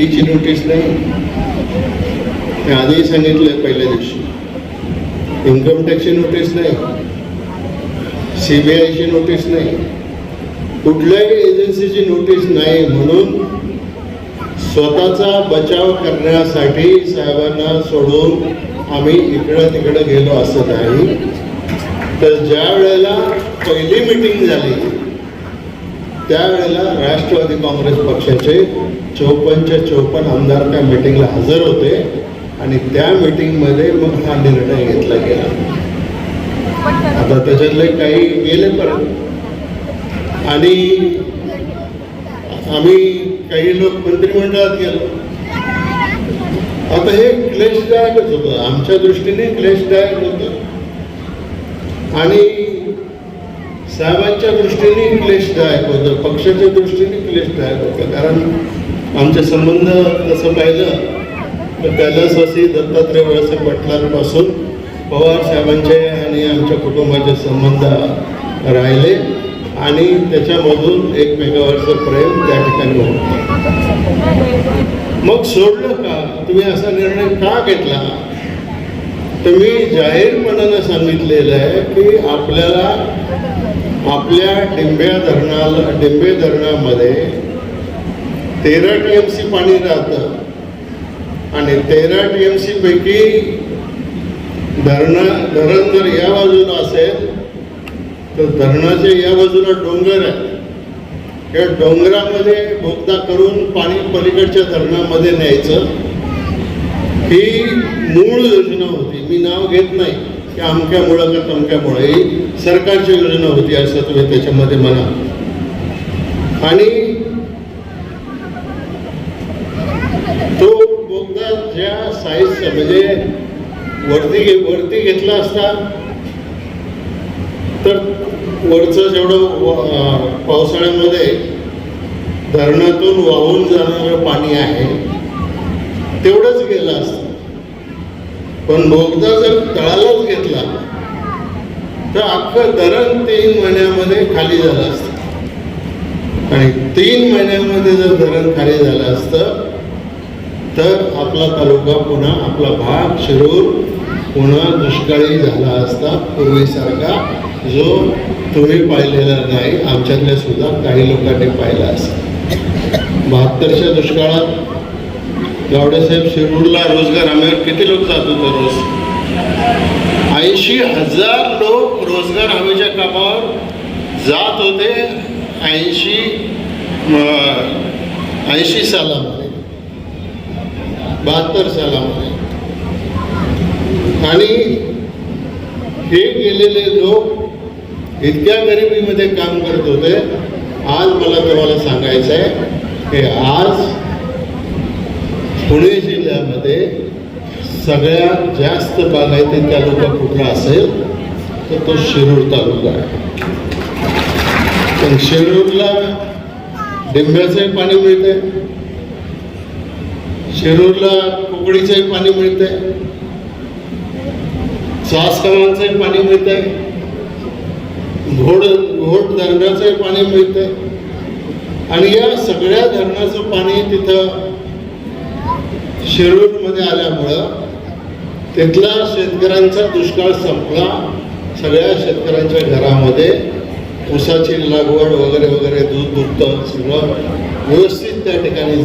ईडीची notice नाही. मी आधीही सांगितलं पहिल्या दिवशी. इन्कम टॅक्सची नोटीस नाही. सीबीआयची नोटीस नाही. कुठल्याही एजन्सीची नोटीस नाही म्हणून स्वतःचा बचाव करण्यासाठी साहेबांना सोडून आम्ही इकडं तिकडं गेलो असं नाही. तर ज्या वेळेला पहिली मिटिंग झाली त्यावेळेला राष्ट्रवादी काँग्रेस पक्षाचे चौपन्नच्या चौपन्न आमदार त्या मिटिंगला हजर होते आणि त्या मिटिंगमध्ये मग हा निर्णय घेतला गेला. आता त्याच्यातले काही गेले परत. आणि आम्ही काही लोक मंत्रिमंडळात गेलो. आता हे क्लेशदायकच होतं. आमच्या दृष्टीने क्लेशदायक होतं. आणि साहेबांच्या दृष्टीने क्लेशदायक होतं पक्षाच्या दृष्टीने क्लेशदायक होतं. कारण आमचे संबंध तसं पाहिलं तर कैलासवासी दत्तात्रय वळसे पाटलांपासून पवार साहेबांचे आणि आमच्या कुटुंबाचे संबंध राहिले आणि त्याच्यामधून एकमेकावरचं प्रेम त्या ठिकाणी होतं. मग सोडलं का? तुम्ही असा निर्णय का घेतला? तर मी जाहीरपणानं सांगितलेलं आहे की आपल्याला आपल्या डिंब्या धरणाला डिंबे धरणामध्ये तेरा टी एम सी पाणी राहतं. आणि तेरा टी एम सी पैकी धरणा धरण जर या बाजूला असेल तर धरणाच्या या बाजूला डोंगर आहे. या डोंगरामध्ये बोगदा करून पाणी पलीकडच्या धरणामध्ये न्यायचं. ही मूळ योजना होती. मी नाव घेत नाही. की अमक्यामुळं का तमक्यामुळं. ही सरकारची योजना होती असं तुम्ही त्याच्यामध्ये म्हणा आणि तो बोगदा ज्या साईजचा म्हणजे वरती घे वरती घेतला असता तर वरचं जेवढं पावसाळ्यामध्ये धरणातून वाहून जाणारं पाणी आहे तेवढंच गेलं असतं. पण बोगदा जर तळालाच घेतला तर अख्खं धरण तीन महिन्यामध्ये खाली झालं असतं. आणि तीन महिन्यामध्ये जर धरण खाली झालं असतं तर आपला तालुका पुन्हा आपला भाग शिरूर पुन्हा दुष्काळी झाला असता. पूर्वीसारखा जो तुम्ही पाहिलेला नाही आमच्यातल्या सुद्धा काही लोकांनी पाहिला असता. बहात्तरच्या दुष्काळात गावडेसाहेब शिरूरला रोजगार हमीवर किती लोक जात होते रोज ऐंशी हजार लोक रोजगार हमीच्या कामावर जात होते ऐंशी ऐंशी सालामध्ये. बहात्तर सालामध्ये. आणि हे गेलेले लोक इतक्या गरिबीमध्ये काम करत होते आज मला तुम्हाला सांगायचं आहे की आज पुणे जिल्ह्यामध्ये सगळ्यात जास्त बागायती तालुका कुठला असेल तर तो शिरूर तालुका आहे. पण शिरूरला डिंब्याचंही पाणी मिळते शिरूरला कुकडीचंही पाणी मिळतंय. सासकमांचंही पाणी मिळतंय. घोड घोट धरणाचंही पाणी मिळतंय. आणि या सगळ्या धरणाचं पाणी तिथं शिरूरमध्ये आल्यामुळं तिथला शेतकऱ्यांचा दुष्काळ संपला. सगळ्या शेतकऱ्यांच्या घरामध्ये ऊसाची लागवड वगैरे वगैरे दूध दुभतं सगळं व्यवस्थित त्या ठिकाणी